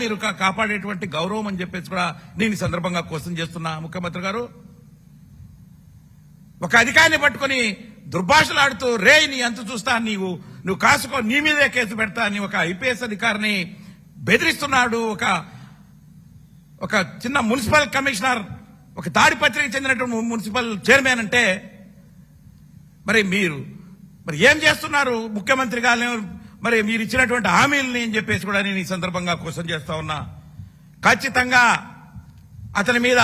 మీరు కాపాడేటువంటి గౌరవం అని చెప్పేసి కూడా నేను ఈ సందర్భంగా క్వశ్చన్ చేస్తున్నా. ముఖ్యమంత్రి గారు ఒక అధికారిని పట్టుకొని దుర్భాషలాడుతూ రే నీ అంత చూస్తా నీవు నువ్వు కాసుకో నీ మీదే కేసు పెడతా అని ఒక ఐపీఎస్ అధికారిని బెదిరిస్తున్నాడు. ఒక ఒక చిన్న మున్సిపల్ కమిషనర్ ఒక తాడిపత్రికి చెందినటువంటి మున్సిపల్ చైర్మన్ అంటే మరి మీరు మరి ఏం చేస్తున్నారు? ముఖ్యమంత్రి గారు మరి మీరు ఇచ్చినటువంటి హామీలని అని చెప్పేసి కూడా నేను ఈ సందర్భంగా క్వశ్చన్ చేస్తా ఉన్నా. ఖచ్చితంగా అతని మీద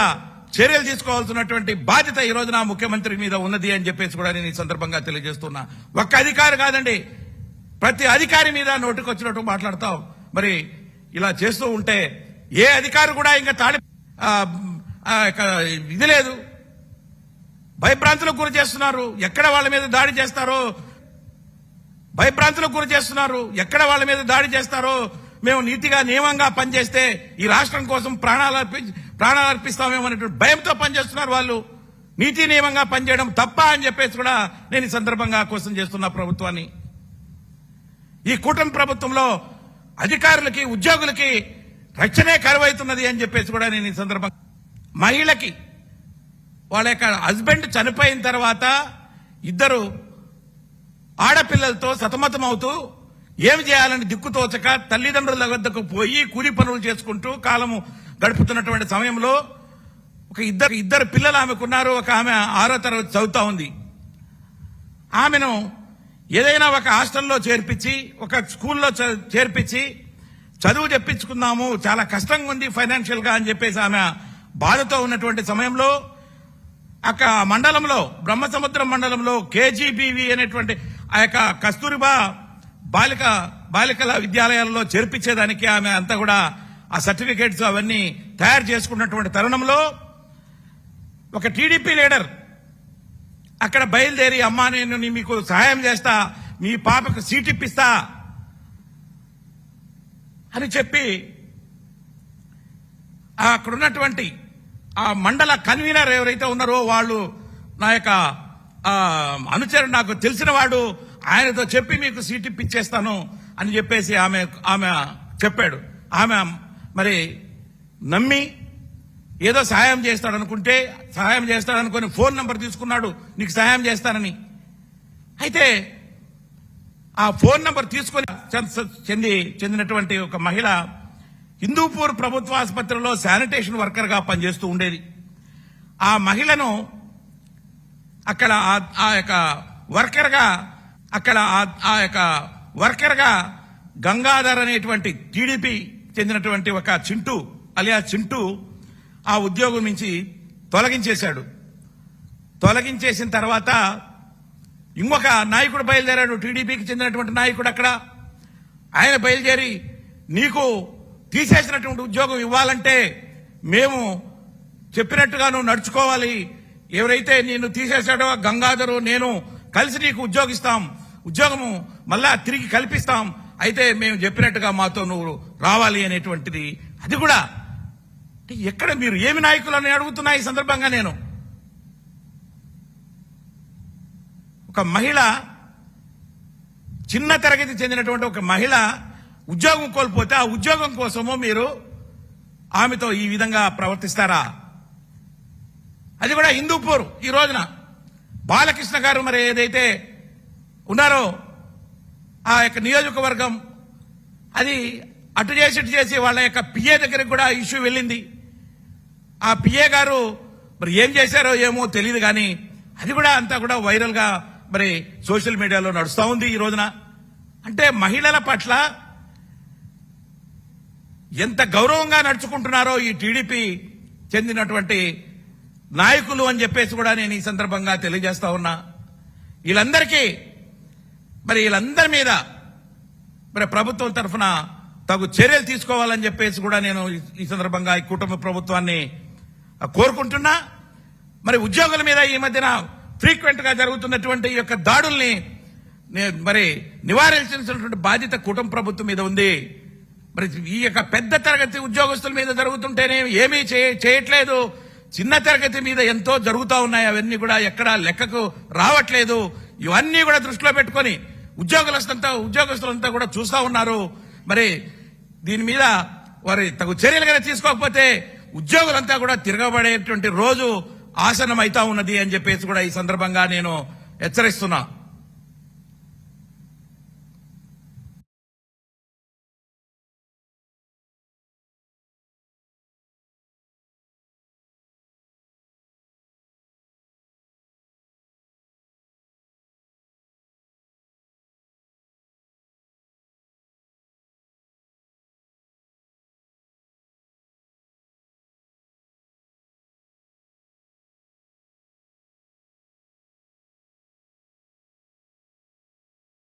చర్యలు తీసుకోవాల్సినటువంటి బాధ్యత ఈ రోజున ముఖ్యమంత్రి మీద ఉన్నది అని చెప్పేసి కూడా నేను ఈ సందర్భంగా తెలియజేస్తున్నా. ఒక్క అధికారి కాదండి ప్రతి అధికారి మీద నోటుకొచ్చినట్టు మాట్లాడతావు మరి ఇలా చేస్తూ ఉంటే ఏ అధికారి కూడా ఇంకా తాడి ఇది లేదు. భయభ్రాంతులకు గురి చేస్తున్నారు. ఎక్కడ వాళ్ళ మీద దాడి చేస్తారో భయభ్రాంతులకు గురి చేస్తున్నారు. ఎక్కడ వాళ్ళ మీద దాడి చేస్తారో మేము నీతిగా నియమంగా పనిచేస్తే ఈ రాష్ట్రం కోసం ప్రాణాలు అర్పి ప్రాణాలు అర్పిస్తామేమో అనేటువంటి భయంతో పనిచేస్తున్నారు వాళ్ళు. నీతి నియమంగా పనిచేయడం తప్ప అని చెప్పేసి కూడా నేను ఈ సందర్భంగా కోసం చేస్తున్నా ప్రభుత్వాన్ని. ఈ కూటమి ప్రభుత్వంలో అధికారులకి ఉద్యోగులకి రక్షణే కరువైతున్నది అని చెప్పేసి కూడా నేను ఈ సందర్భంగా మహిళకి వాళ్ళ యొక్క హస్బెండ్ చనిపోయిన తర్వాత ఇద్దరు ఆడపిల్లలతో సతమతం అవుతూ చేయాలని దిక్కుతోచక తల్లిదండ్రుల వద్దకు పోయి కూలి పనులు చేసుకుంటూ కాలము గడుపుతున్నటువంటి సమయంలో ఒక ఇద్దరు ఇద్దరు పిల్లలు ఆమెకున్నారు. ఒక ఆమె ఆరో తరగతి చదువుతా ఉంది. ఆమెను ఏదైనా ఒక హాస్టల్లో చేర్పించి ఒక స్కూల్లో చేర్పించి చదువు చెప్పించుకుందాము చాలా కష్టంగా ఉంది ఫైనాన్షియల్గా అని చెప్పేసి ఆమె బాధతో ఉన్నటువంటి సమయంలో అక్క మండలంలో బ్రహ్మసముద్రం మండలంలో కేజీబీవి అనేటువంటి ఆ యొక్క కస్తూరిబా బాలిక బాలికల విద్యాలయాల్లో చేర్పించేదానికి ఆమె అంతా కూడా ఆ సర్టిఫికేట్స్ అవన్నీ తయారు చేసుకున్నటువంటి తరుణంలో ఒక టీడీపీ లీడర్ అక్కడ బయలుదేరి అమ్మా నేను నీ- మీకు సహాయం చేస్తా మీ పాపకు సీట్ ఇప్పిస్తా అని చెప్పి అక్కడ ఉన్నటువంటి ఆ మండల కన్వీనర్ ఎవరైతే ఉన్నారో వాళ్ళు నా యొక్క అనుచరుడు నాకు తెలిసిన వాడు ఆయనతో చెప్పి మీకు సీట్ ఇప్పించేస్తాను అని చెప్పేసి ఆమె ఆమె చెప్పాడు. ఆమె మరి నమ్మి ఏదో సహాయం చేస్తాడు అనుకుంటే సహాయం చేస్తాడు అనుకుని ఫోన్ నంబర్ తీసుకున్నాడు నీకు సహాయం చేస్తానని. అయితే ఆ ఫోన్ నంబర్ తీసుకొని చెంది చెందినటువంటి ఒక మహిళ హిందూపూర్ ప్రభుత్వ ఆసుపత్రిలో శానిటేషన్ వర్కర్గా పనిచేస్తూ ఉండేది. ఆ మహిళను అక్కడ ఆ- యొక్క వర్కర్గా అక్కడ ఆ- యొక్క వర్కర్గా గంగాధర్ అనేటువంటి టీడీపీ చెందినటువంటి ఒక చింటూ అలియా చింటూ ఆ ఉద్యోగం నుంచి తొలగించేశాడు. తొలగించేసిన తర్వాత ఇంకొక నాయకుడు బయలుదేరాడు టీడీపీకి చెందినటువంటి నాయకుడు అక్కడ. ఆయన బయలుదేరి నీకు తీసేసినటువంటి ఉద్యోగం ఇవ్వాలంటే మేము చెప్పినట్టుగా నువ్వు నడుచుకోవాలి. ఎవరైతే నిన్ను తీసేశాడో గంగాధరు నేను కలిసి నీకు ఉద్యోగిస్తాం. ఉద్యోగము మళ్ళా తిరిగి కల్పిస్తాం. అయితే మేము చెప్పినట్టుగా మాతో నువ్వు రావాలి అనేటువంటిది. అది కూడా ఎక్కడ మీరు ఏమి నాయకులని అడుగుతున్నా ఈ సందర్భంగా నేను. ఒక మహిళ చిన్న తరగతి చెందినటువంటి ఒక మహిళ ఉద్యోగం కోల్పోతే ఆ ఉద్యోగం కోసము మీరు ఆమెతో ఈ విధంగా ప్రవర్తిస్తారా? అది కూడా హిందూపూర్ ఈ రోజున. బాలకృష్ణ గారు మరి ఏదైతే ఉన్నారో ఆ యొక్క నియోజకవర్గం అది అటు చేసి ఇటు చేసి వాళ్ళ యొక్క పిఏ దగ్గరికి కూడా ఇష్యూ వెళ్ళింది. ఆ పిఏ గారు మరి ఏం చేశారో ఏమో తెలియదు కానీ అది కూడా అంతా కూడా వైరల్గా మరి సోషల్ మీడియాలో నడుస్తూ ఉంది ఈ రోజున. అంటే మహిళల పట్ల ఎంత గౌరవంగా నడుచుకుంటున్నారో ఈ టీడీపీ చెందినటువంటి నాయకులు అని చెప్పేసి కూడా నేను ఈ సందర్భంగా తెలియజేస్తా ఉన్నా. వీళ్ళందరికీ మరి వీళ్ళందరి మీద మరి ప్రభుత్వం తరఫున తగు చర్యలు తీసుకోవాలని చెప్పేసి కూడా నేను ఈ- సందర్భంగా ఈ కుటుంబ ప్రభుత్వాన్ని కోరుకుంటున్నా. మరి ఉద్యోగుల మీద ఈ మధ్యన ఫ్రీక్వెంట్గా జరుగుతున్నటువంటి ఈ యొక్క దాడుల్ని మరి నివారించాల్సినటువంటి బాధ్యత కుటుంబ ప్రభుత్వం మీద ఉంది. మరి ఈ యొక్క పెద్ద తరగతి ఉద్యోగస్తుల మీద జరుగుతుంటేనే ఏమీ చేయ- చేయట్లేదు. చిన్న తరగతి మీద ఎంతో జరుగుతూ ఉన్నాయి అవన్నీ కూడా ఎక్కడా లెక్కకు రావట్లేదు. ఇవన్నీ కూడా దృష్టిలో పెట్టుకొని ఉద్యోగులంతా ఉద్యోగస్తులంతా కూడా చూస్తా ఉన్నారు. మరి దీని మీద వారి తగు చర్యలు కనుక తీసుకోకపోతే ఉద్యోగులంతా కూడా తిరగబడేటువంటి రోజు ఆసనం అయితా ఉన్నది అని చెప్పేసి కూడా ఈ సందర్భంగా నేను హెచ్చరిస్తున్నా.